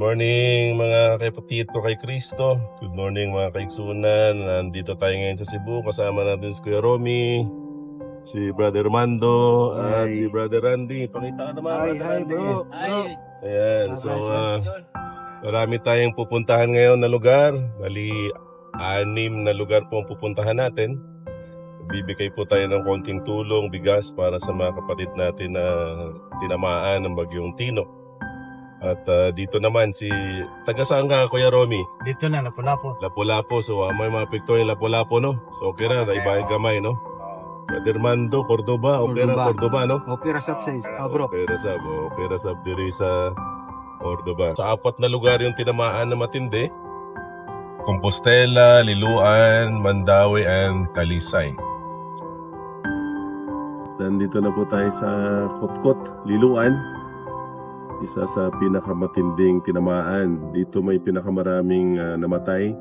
morning mga kapatid ko kay Kristo. Good morning mga kaigsunan. Nandito tayo ngayon sa Cebu. Kasama natin si Kuya Romy, si Brother Mando, at Hi. si Brother Randy. Pakita ka naman, Hi, Brother hi Randy. bro. Ay, Ayan, so ah, marami tayong pupuntahan ngayon na lugar. Bali, anim na lugar po ang pupuntahan natin. Bibigay po tayo ng konting tulong, bigas para sa mga kapatid natin na tinamaan ng bagyong Tino. At ah, dito naman si taga saan ka Kuya Romy? Dito na, Lapu-Lapu. Lapu-Lapu. So ah, may mga picture yung Lapu-Lapu no. So okay na, naiba yung gamay no. Brother Mando, Cordoba, Opera Cordoba. Cordoba no. Opera Subsize. Ah, bro. Opera Sab, oh, Opera Sab diri sa Cordoba. Sa apat na lugar yung tinamaan na matindi. Compostela, Liluan, Mandawi, and Talisay. Nandito na po tayo sa Kotkot, Liluan. Isa sa pinakamatinding tinamaan. Dito may pinakamaraming ah, namatay.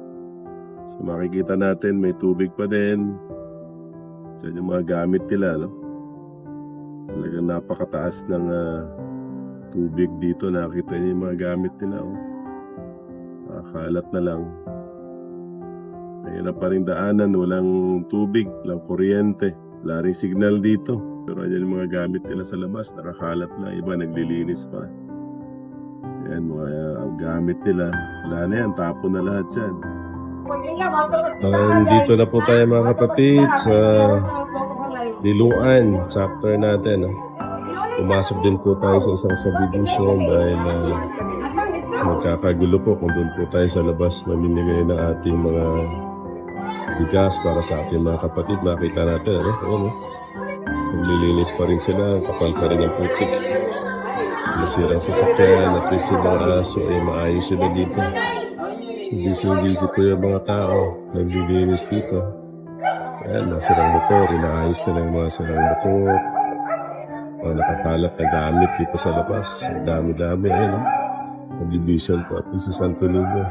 So makikita natin may tubig pa din. Sa yung mga gamit nila, no? Talagang napakataas ng ah, tubig dito. Nakita niyo yung mga gamit nila. Oh. Nakakalat na lang. Mahirap pa rin daanan. Walang tubig, walang kuryente. Wala rin signal dito. Pero yan yung mga gamit nila sa labas. Nakakalat lang. Iba naglilinis pa. Yan, mga ah, ang gamit nila. Wala na yan. Tapo na lahat yan. Nandito na po tayo mga kapatid sa Liluan, chapter natin. ah. Pumasok din po tayo sa isang subdivision dahil uh, magkakagulo po kung doon po tayo sa labas mamimigay ng ating mga bigas para sa ating mga kapatid. Makita natin, ano? Ayan, oh. Naglilinis pa rin sila, kapal pa rin ang putik. Masirang sasakyan, at least mga aso ay maayos sila dito. So busy-busy po yung mga tao, naglilinis dito. Ayan, nasirang motor, inaayos nila yung mga sirang motor. Mga nakakalat na gamit dito sa labas. Dami-dami, ayun. oh. Nag-division po at sa Santo Niño.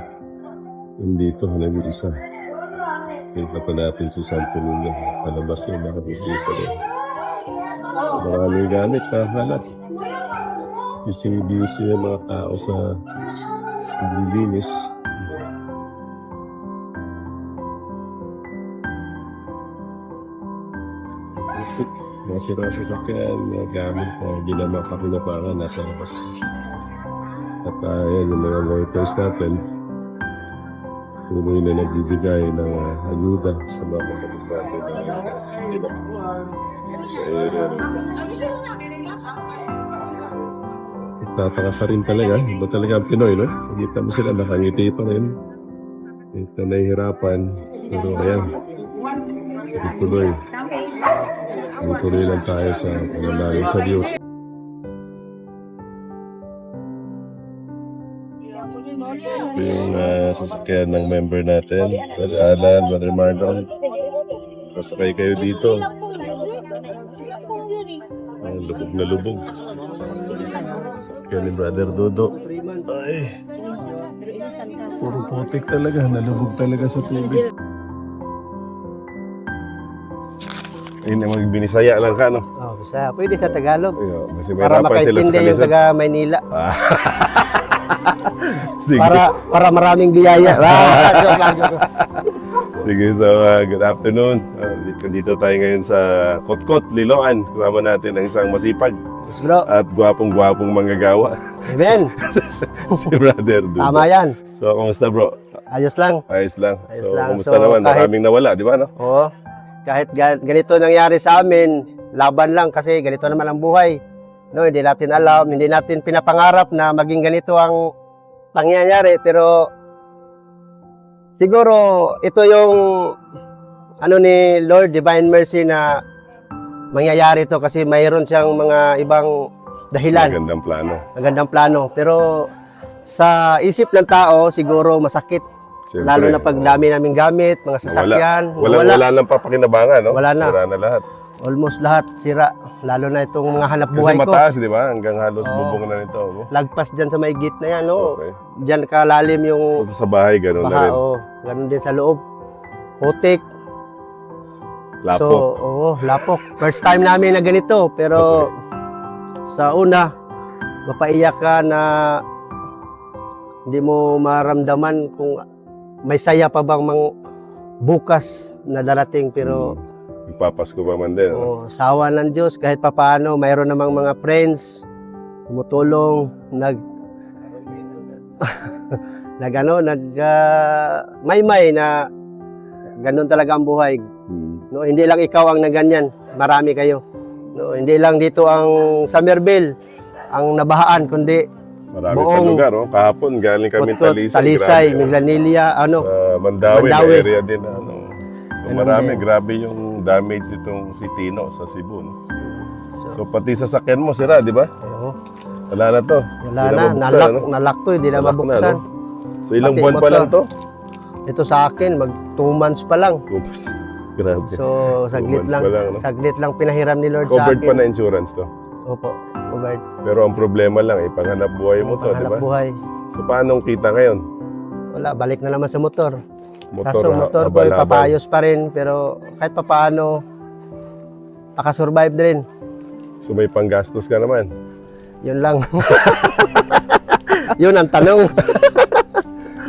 Yung dito, nag-isa. Kita pa natin si Santo Niño. Palabas yung nakabibita rin. So maraming gamit, kakalat. Busy-busy yung mga tao sa naglilinis. Mga sira sa sakyan, mga gamit na hindi na makapinapangan, nasa labas. At uh, yan, yung mga workers natin, tuloy na nagbibigay ng uh, ayuda sa mga kapatid natin na hindi na sa area. Nagtataka ka rin talaga, iba talaga ang Pinoy, no? Nakita mo sila, nakangiti pa rin. Ito nahihirapan, pero ayan, tuloy. Tuloy lang tayo sa pananalig sa Diyos. Ito yung uh, sasakyan ng member natin, Brother Alan, Brother Marlon. Pasakay kayo dito. Ay, lubog na lubog. Sasakyan ni Brother Dodo. Ay, puro putik talaga. Nalubog talaga sa tubig. Ayun, magbinisaya lang ka, no? Oh, bisa. Pwede sa Tagalog. Ayun, kasi Para sila sa makaintindi yung taga Maynila. Ah. Sige. Para para maraming biyaya. Ah, joke lang, joke lang. Sige, so uh, good afternoon. Uh, dito, tayo ngayon sa Kotkot, Liloan. Kasama natin ang isang masipag Yes, bro. at gwapong-gwapong manggagawa, Amen. si Brother Dudo. Tama yan. So, kamusta bro? Ayos lang. Ayos lang. Ayos so, lang. kamusta So, naman? kahit- Maraming nawala, di ba? No? Oo. Kahit ga- ganito nangyari sa amin, laban lang kasi ganito naman ang buhay. No, hindi natin alam, hindi natin pinapangarap na maging ganito ang pangyayari pero siguro ito yung ano ni Lord Divine Mercy na mangyayari to kasi mayroon siyang mga ibang dahilan, Magandang plano. magandang plano. Pero sa isip ng tao siguro masakit Siyempre, lalo na pag dami naming gamit, mga sasakyan, Wala, wala, lang papakinabangan, no? Wala na. Sira na lahat. Almost lahat sira. Lalo na itong mga hanap Kasi buhay ko. mataas, di ba? Hanggang halos Oo. bubong na nito. No? Lagpas dyan sa may gate na yan, no? Okay. Dyan kalalim yung Tapos sa bahay, gano'n na baha, rin. oh. Ganun din sa loob. Putik. Lapok. So, oo, lapok. First time namin na ganito, pero sa una, mapaiyak ka na hindi mo maramdaman kung may saya pa bang mang bukas na darating pero Ipapasko pa man din. ano? oh, sawa ng Diyos kahit papaano mayroon namang mga friends tumutulong nag nag ano nag ah, may-may na ganun talaga ang buhay Hmm. no hindi lang ikaw ang naganyan marami kayo no hindi lang dito ang Somerville ang nabahaan kundi Marami pa Buong- lugar. Oh. Kahapon galing kami Talisay. Talisay, grabe, oh. Ano, Sa Mandawi, Mandawi. area din. Ano. So marami, din. grabe yung damage itong si Tino sa Cebu. no? so, So pati sa sakyan mo, sira, di ba? oo, Wala na to. wala na, mabuksan, nalak, ano? nalak to, hindi na Nalak na, mabuksan. no? So ilang Pati buwan pa motor. lang to? Ito sa akin, mag 2 months pa lang. Oops. Grabe. So, saglit lang, pa lang, no? saglit lang pinahiram ni Lord sa Covered akin. pa na insurance to. Opo, covered. Pero ang problema lang, eh, panghanap buhay mo to, di ba? buhay. So paano kita ngayon? Wala, balik na naman sa motor. Motor, Kaso ha- motor ko, papayos pa rin, pero kahit papaano, makasurvive din. So may panggastos ka naman. Yun lang. Yun ang tanong.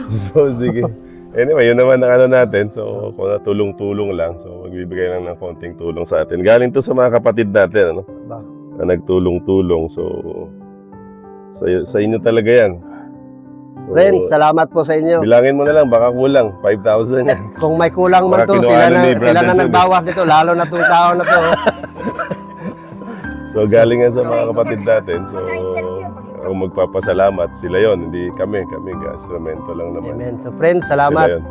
So, sige. Anyway, yun naman ang ano natin. So, kung natulong-tulong lang, so magbibigay lang ng konting tulong sa atin. Galing to sa mga kapatid natin, ano? Ba? Na nagtulong-tulong. So, sa, sa inyo talaga yan. So, Friends, salamat po sa inyo. bilangin mo na lang, baka kulang. 5,000 yan. Kung may kulang man Baka to, sila na na, ni sila na nagbawas dito, lalo na itong tao na to. So, galing yan sa mga kapatid natin. So, kung magpapasalamat, sila yon Hindi kami. Kami, instrumento lang naman. Amen. So friends, Sila salamat yun.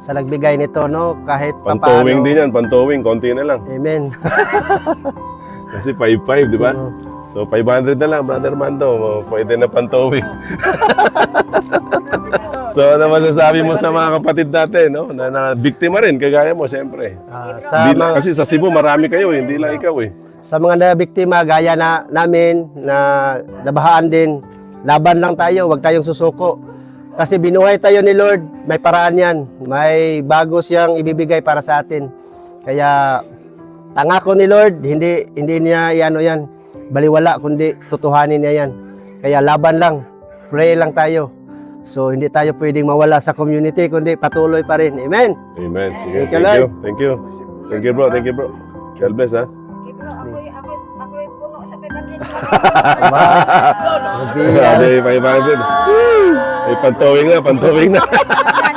sa nagbigay nito, no? Kahit Pantowing papaano. din yan. Pantowing, konti na lang. Amen. Kasi 5-5, di ba? Oo. So 500 na lang, Brother Mando. Pwede na pantowing. so ano masasabi mo sa mga kapatid natin, no? Na, na biktima rin, kagaya mo, siyempre. Ah, sa, Hindi lang- mga, kasi sa Cebu, marami kayo, eh, hindi lang ikaw eh. sa mga nabiktima, gaya na namin, na nabahaan din, laban lang tayo, wag tayong susuko. Kasi binuhay tayo ni Lord, may paraan yan. May bago siyang ibibigay para sa atin. Kaya, tangako ni Lord, hindi, hindi niya iano yan, baliwala, kundi tutuhanin niya yan. Kaya laban lang, pray lang tayo. So, hindi tayo pwedeng mawala sa community, kundi patuloy pa rin. Amen. Amen. Sige, Thank you, thank Lord. you. Thank you. Thank you, bro. Thank you, bro. God bless, ha? 500. Grabe, 500. May pantowing na, pantowing na.